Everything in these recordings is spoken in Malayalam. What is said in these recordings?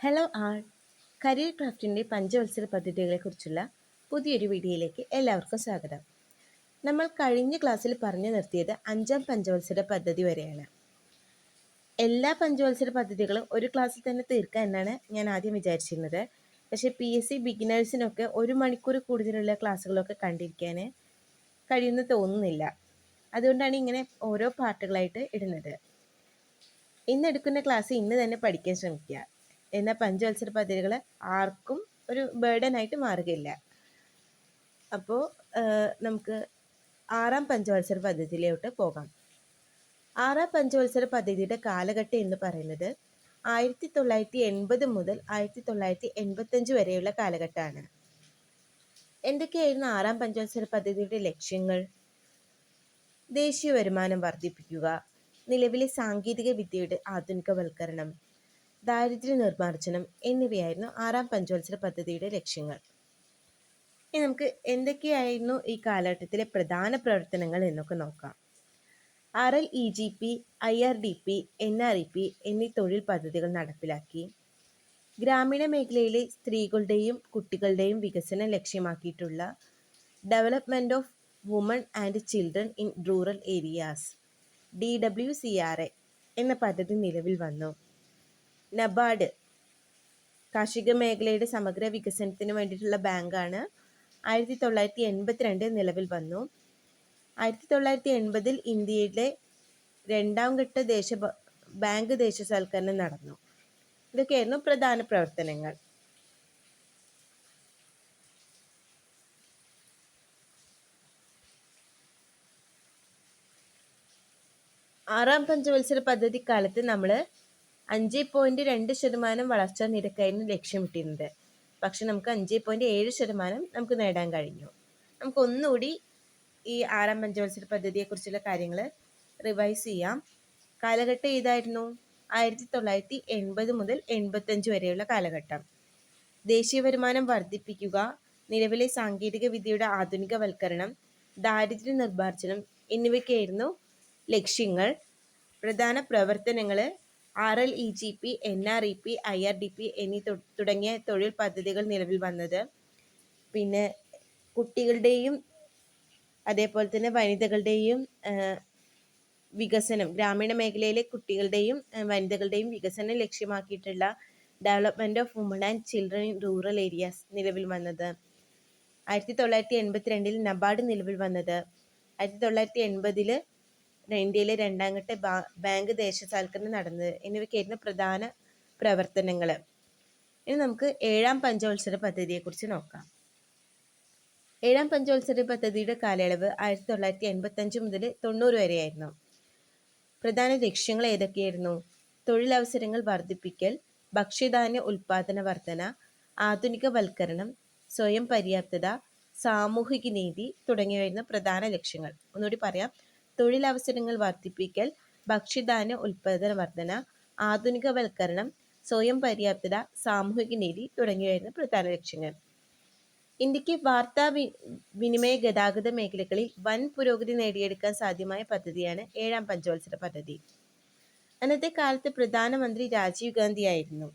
ഹലോ ആൾ കരിയർ ക്രാഫ്റ്റിന്റെ പഞ്ചവത്സര പദ്ധതികളെക്കുറിച്ചുള്ള പുതിയൊരു വീഡിയോയിലേക്ക് എല്ലാവർക്കും സ്വാഗതം. നമ്മൾ കഴിഞ്ഞ ക്ലാസ്സിൽ പറഞ്ഞു നിർത്തിയത് അഞ്ചാം പഞ്ചവത്സര പദ്ധതി വരെയാണ്. എല്ലാ പഞ്ചവത്സര പദ്ധതികളും ഒരു ക്ലാസ്സിൽ തന്നെ തീർക്കുക എന്നാണ് ഞാൻ ആദ്യം വിചാരിച്ചിരുന്നത്. പക്ഷേ പി എസ് സി ബിഗിനേഴ്സിനൊക്കെ ഒരു മണിക്കൂർ കൂടുതലുള്ള ക്ലാസ്സുകളൊക്കെ കണ്ടിരിക്കാൻ കഴിയുമെന്ന് തോന്നുന്നില്ല. അതുകൊണ്ടാണ് ഇങ്ങനെ ഓരോ പാർട്ടുകളായിട്ട് ഇടുന്നത്. ഇന്ന് എടുക്കുന്ന ക്ലാസ് ഇന്ന് തന്നെ പഠിക്കാൻ ശ്രമിക്കുക. എന്നാൽ പഞ്ചവത്സര പദ്ധതികൾ ആർക്കും ഒരു ബേർഡൻ ആയിട്ട് മാറുകയില്ല. അപ്പോൾ നമുക്ക് ആറാം പഞ്ചവത്സര പദ്ധതിയിലോട്ട് പോകാം. ആറാം പഞ്ചവത്സര പദ്ധതിയുടെ കാലഘട്ടം എന്ന് പറയുന്നത് ആയിരത്തി തൊള്ളായിരത്തി എൺപത് മുതൽ ആയിരത്തി തൊള്ളായിരത്തി എൺപത്തഞ്ച് വരെയുള്ള കാലഘട്ടമാണ്. എന്തൊക്കെയായിരുന്നു ആറാം പഞ്ചവത്സര പദ്ധതിയുടെ ലക്ഷ്യങ്ങൾ? ദേശീയ വരുമാനം വർദ്ധിപ്പിക്കുക നിലവിലെ സാങ്കേതിക വിദ്യയുടെ ആധുനികവൽക്കരണം ദാരിദ്ര്യ നിർമ്മാർജനം എന്നിവയായിരുന്നു ആറാം പഞ്ചവത്സര പദ്ധതിയുടെ ലക്ഷ്യങ്ങൾ. ഇനി നമുക്ക് എന്തൊക്കെയായിരുന്നു ഈ കാലഘട്ടത്തിലെ പ്രധാന പ്രവർത്തനങ്ങൾ എന്നൊക്കെ നോക്കാം. R L E G P I R D P N R E P എന്നീ തൊഴിൽ പദ്ധതികൾ നടപ്പിലാക്കി. ഗ്രാമീണ മേഖലയിലെ സ്ത്രീകളുടെയും കുട്ടികളുടെയും വികസനം ലക്ഷ്യമാക്കിയിട്ടുള്ള development of women and children in rural areas D W C R A എന്ന പദ്ധതി നിലവിൽ വന്നു. നബാർഡ് കാർഷിക മേഖലയുടെ സമഗ്ര വികസനത്തിന് വേണ്ടിയിട്ടുള്ള ബാങ്കാണ്. ആയിരത്തി തൊള്ളായിരത്തി എൺപത്തിരണ്ട് നിലവിൽ വന്നു. ആയിരത്തി തൊള്ളായിരത്തി എൺപതിൽ ഇന്ത്യയിലെ രണ്ടാം ഘട്ട ദേശ ബാങ്ക് ദേശസാൽക്കരണം നടന്നു. ഇതൊക്കെയായിരുന്നു പ്രധാന പ്രവർത്തനങ്ങൾ. ആറാം പഞ്ചവത്സര പദ്ധതി കാലത്ത് നമ്മൾ അഞ്ച് പോയിന്റ് രണ്ട് ശതമാനം വളർച്ചാ നിരക്കായിരുന്നു ലക്ഷ്യമിട്ടിരുന്നത് പക്ഷെ നമുക്ക് അഞ്ച് പോയിന്റ് ഏഴ് ശതമാനം നമുക്ക് നേടാൻ കഴിഞ്ഞു. നമുക്ക് ഒന്നുകൂടി ഈ ആറാം പഞ്ചവത്സര പദ്ധതിയെക്കുറിച്ചുള്ള കാര്യങ്ങൾ റിവൈസ് ചെയ്യാം. കാലഘട്ടം ഏതായിരുന്നു? ആയിരത്തി തൊള്ളായിരത്തി എൺപത് മുതൽ എൺപത്തഞ്ച് വരെയുള്ള കാലഘട്ടം. ദേശീയ വരുമാനം വർദ്ധിപ്പിക്കുക നിലവിലെ സാങ്കേതിക വിദ്യയുടെ ആധുനികവൽക്കരണം ദാരിദ്ര്യ നിർമ്മാർജനം എന്നിവയ്ക്കായിരുന്നു ലക്ഷ്യങ്ങൾ. പ്രധാന പ്രവർത്തനങ്ങൾ R L E G P N R E P I R D P എന്നീ തുടങ്ങിയ തൊഴിൽ പദ്ധതികൾ നിലവിൽ വന്നത്. പിന്നെ കുട്ടികളുടെയും അതേപോലെ തന്നെ വനിതകളുടെയും വികസനം ഗ്രാമീണ മേഖലയിലെ കുട്ടികളുടെയും വനിതകളുടെയും വികസനം ലക്ഷ്യമാക്കിയിട്ടുള്ള development of women and children in rural areas നിലവിൽ വന്നത്. ആയിരത്തി തൊള്ളായിരത്തി എൺപത്തിരണ്ടിൽ നബാർഡ് നിലവിൽ വന്നത്. ആയിരത്തി തൊള്ളായിരത്തി എൺപതിൽ ഇന്ത്യയിലെ രണ്ടാം ഘട്ട ബാങ്ക് ദേശസാൽക്കരണം നടന്നത്. എന്നിവയ്ക്കായിരുന്നു പ്രധാന പ്രവർത്തനങ്ങൾ ഇനി നമുക്ക് ഏഴാം പഞ്ചവത്സര പദ്ധതിയെക്കുറിച്ച് നോക്കാം. ഏഴാം പഞ്ചവത്സര പദ്ധതിയുടെ കാലയളവ് ആയിരത്തി തൊള്ളായിരത്തി എൺപത്തഞ്ച് മുതൽ തൊണ്ണൂറ് വരെയായിരുന്നു. പ്രധാന ലക്ഷ്യങ്ങൾ ഏതൊക്കെയായിരുന്നു? തൊഴിലവസരങ്ങൾ വർദ്ധിപ്പിക്കൽ ഭക്ഷ്യധാന്യ ഉൽപാദന വർധന ആധുനികവൽക്കരണം സ്വയം പര്യാപ്തത സാമൂഹിക നീതി തുടങ്ങിയവയായിരുന്നു പ്രധാന ലക്ഷ്യങ്ങൾ. ഒന്നുകൂടി പറയാം. തൊഴിലവസരങ്ങൾ വർദ്ധിപ്പിക്കൽ ഭക്ഷ്യധാന്യ ഉൽപാദന വർധന ആധുനികവൽക്കരണം സ്വയം പര്യാപ്തത സാമൂഹിക നീതി തുടങ്ങിയവയായിരുന്നു പ്രധാന ലക്ഷ്യങ്ങൾ. ഇന്ത്യയ്ക്ക് വാർത്താ വിനിമയ ഗതാഗത മേഖലകളിൽ വൻ പുരോഗതി നേടിയെടുക്കാൻ സാധ്യമായ പദ്ധതിയാണ് ഏഴാം പഞ്ചവത്സര പദ്ധതി. അന്നത്തെ കാലത്ത് പ്രധാനമന്ത്രി രാജീവ് ഗാന്ധി ആയിരുന്നു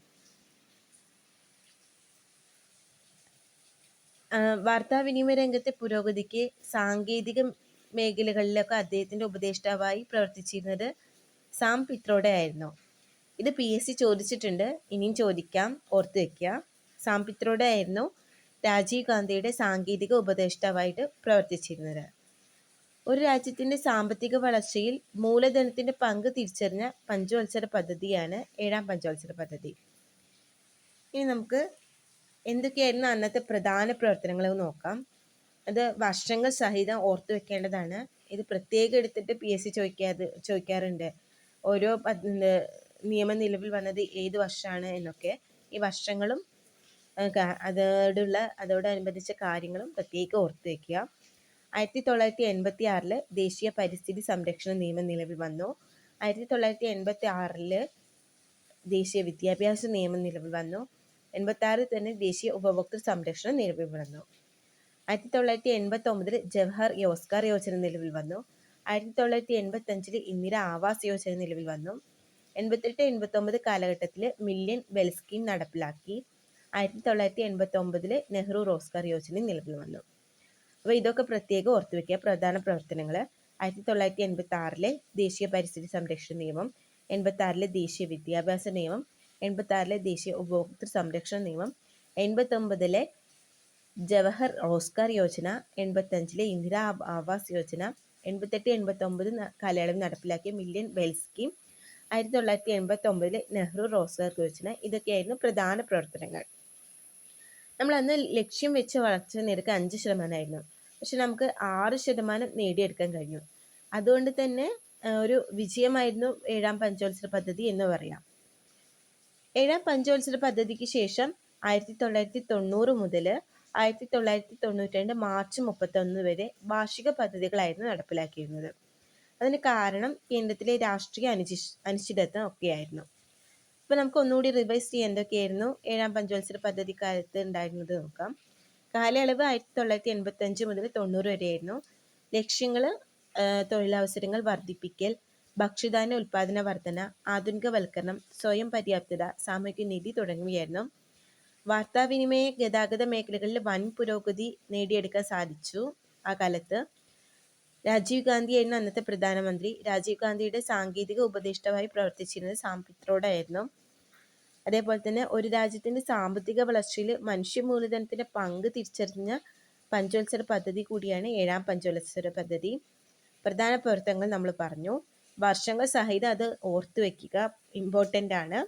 വാർത്താവിനിമയ രംഗത്തെ പുരോഗതിക്ക് സാങ്കേതിക മേഖലകളിലൊക്കെ അദ്ദേഹത്തിന്റെ ഉപദേഷ്ടാവായി പ്രവർത്തിച്ചിരുന്നത് സാം പിത്രോടെ ആയിരുന്നു. ഇത് പി എസ് സി ചോദിച്ചിട്ടുണ്ട്. ഇനിയും ചോദിക്കാം ഓർത്ത് വയ്ക്കുക സാം പിത്രോടെ ആയിരുന്നു രാജീവ് ഗാന്ധിയുടെ സാങ്കേതിക ഉപദേഷ്ടാവായിട്ട് പ്രവർത്തിച്ചിരുന്നത്. ഒരു രാജ്യത്തിന്റെ സാമ്പത്തിക വളർച്ചയിൽ മൂലധനത്തിന്റെ പങ്ക് തിരിച്ചറിഞ്ഞ പഞ്ചവത്സര പദ്ധതിയാണ് ഏഴാം പഞ്ചവത്സര പദ്ധതി. ഇനി നമുക്ക് എന്തൊക്കെയായിരുന്നു അന്നത്തെ പ്രധാന പ്രവർത്തനങ്ങൾ നോക്കാം. അത് വർഷങ്ങൾ സഹിതം ഓർത്തു വെക്കേണ്ടതാണ്. ഇത് പ്രത്യേകം എടുത്തിട്ട് പി എസ് സി ചോദിക്കാത് ചോദിക്കാറുണ്ട്. ഓരോ നിയമം നിലവിൽ വന്നത് ഏത് വർഷമാണ് എന്നൊക്കെ. ഈ വർഷങ്ങളും അതോടുള്ള അതോടനുബന്ധിച്ച കാര്യങ്ങളും പ്രത്യേകം ഓർത്തു വെക്കുക. ആയിരത്തി തൊള്ളായിരത്തി എൺപത്തി ആറിൽ ദേശീയ പരിസ്ഥിതി സംരക്ഷണ നിയമം നിലവിൽ വന്നു. ആയിരത്തി തൊള്ളായിരത്തി എൺപത്തി ആറിൽ ദേശീയ വിദ്യാഭ്യാസ നിയമം നിലവിൽ വന്നു. എൺപത്തി ആറിൽ തന്നെ ദേശീയ ഉപഭോക്തൃ സംരക്ഷണം നിലവിൽ വന്നു. ആയിരത്തി തൊള്ളായിരത്തി എൺപത്തി ഒമ്പതിൽ ജവഹർ യോസ്കാർ യോജന നിലവിൽ വന്നു. ആയിരത്തി തൊള്ളായിരത്തി എൺപത്തി അഞ്ചിൽ ഇന്ദിര ആവാസ് യോജന നിലവിൽ വന്നു. എൺപത്തെട്ട് എൺപത്തൊമ്പത് കാലഘട്ടത്തിൽ മില്യൺ വെൽ സ്കീം നടപ്പിലാക്കി. ആയിരത്തി തൊള്ളായിരത്തി എൺപത്തി ഒമ്പതിൽ നെഹ്റു റോസ്കാർ യോജന നിലവിൽ വന്നു. അപ്പോൾ ഇതൊക്കെ പ്രത്യേകം ഓർത്തു വെക്കുക. പ്രധാന പ്രവർത്തനങ്ങൾ ആയിരത്തി തൊള്ളായിരത്തി എൺപത്തി ആറിലെ ദേശീയ പരിസ്ഥിതി സംരക്ഷണ നിയമം എൺപത്തി ആറിലെ ദേശീയ വിദ്യാഭ്യാസ നിയമം എൺപത്തി ആറിലെ ദേശീയ ഉപഭോക്തൃ സംരക്ഷണ നിയമം എൺപത്തൊമ്പതിലെ ജവഹർ ഓസ്കാർ യോജന എൺപത്തഞ്ചിലെ ഇന്ദിരാ ആവാസ് യോജന എൺപത്തെട്ട് എൺപത്തൊമ്പത് കാലയളവിൽ നടപ്പിലാക്കിയ മില്യൺ വെൽ സ്കീം ആയിരത്തി തൊള്ളായിരത്തി എൺപത്തി ഒമ്പതിലെ നെഹ്റു റോസ്ഗാർ യോജന ഇതൊക്കെയായിരുന്നു പ്രധാന പ്രവർത്തനങ്ങൾ. നമ്മൾ അന്ന് ലക്ഷ്യം വെച്ച് വളർച്ച നിരക്ക് അഞ്ച് ശതമാനമായിരുന്നു. പക്ഷെ നമുക്ക് ആറ് ശതമാനം നേടിയെടുക്കാൻ കഴിഞ്ഞു. അതുകൊണ്ട് തന്നെ ഒരു വിജയമായിരുന്നു ഏഴാം പഞ്ചവത്സര പദ്ധതി എന്ന് പറയാം. ഏഴാം പഞ്ചവത്സര പദ്ധതിക്ക് ശേഷം ആയിരത്തി തൊള്ളായിരത്തി തൊണ്ണൂറ് മുതൽ ആയിരത്തി തൊള്ളായിരത്തി തൊണ്ണൂറ്റി രണ്ട് മാർച്ച് മുപ്പത്തൊന്ന് വരെ വാർഷിക പദ്ധതികളായിരുന്നു നടപ്പിലാക്കിയിരുന്നത്. അതിന് കാരണം കേന്ദ്രത്തിലെ രാഷ്ട്രീയ അനിശ്ചി അനിശ്ചിതത്വം ഒക്കെയായിരുന്നു അപ്പോൾ നമുക്ക് ഒന്നുകൂടി റിവൈസ് ചെയ്യാൻ എന്തൊക്കെയായിരുന്നു ഏഴാം പഞ്ചവത്സര പദ്ധതി കാലത്ത് ഉണ്ടായിരുന്നത് നോക്കാം. കാലയളവ് ആയിരത്തി തൊള്ളായിരത്തി എൺപത്തഞ്ച് മുതൽ തൊണ്ണൂറ് വരെയായിരുന്നു. ലക്ഷ്യങ്ങൾ തൊഴിലവസരങ്ങൾ വർദ്ധിപ്പിക്കൽ ഭക്ഷ്യധാന്യ ഉൽപാദന വർധന ആധുനികവൽക്കരണം സ്വയം പര്യാപ്തത സാമൂഹിക നീതി തുടങ്ങിയവയായിരുന്നു. വാർത്താവിനിമയ ഗതാഗത മേഖലകളിൽ വൻ പുരോഗതി നേടിയെടുക്കാൻ സാധിച്ചു ആ കാലത്ത്. രാജീവ് ഗാന്ധി ഗാന്ധിയായിരുന്നു അന്നത്തെ പ്രധാനമന്ത്രി. രാജീവ് ഗാന്ധിയുടെ സാങ്കേതിക ഉപദേഷ്ടാവായി പ്രവർത്തിച്ചിരുന്നത് സാം ആയിരുന്നു അതേപോലെ തന്നെ ഒരു രാജ്യത്തിന്റെ സാമ്പത്തിക വളർച്ചയിൽ മനുഷ്യ മൂലധനത്തിന്റെ പങ്ക് തിരിച്ചറിഞ്ഞ പഞ്ചോത്സര പദ്ധതി കൂടിയാണ് ഏഴാം പഞ്ചോത്സര പദ്ധതി. പ്രധാന പ്രവർത്തനങ്ങൾ നമ്മൾ പറഞ്ഞു. വർഷങ്ങൾ സഹിതം അത് ഓർത്തു വെക്കുക ഇമ്പോർട്ടന്റ് ആണ്.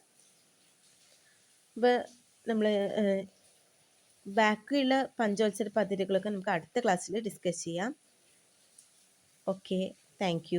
നമ്മൾ ബാക്കിയുള്ള പഞ്ചവത്സര പദ്ധതികളൊക്കെ നമുക്ക് അടുത്ത ക്ലാസ്സിൽ ഡിസ്കസ് ചെയ്യാം. Okay thank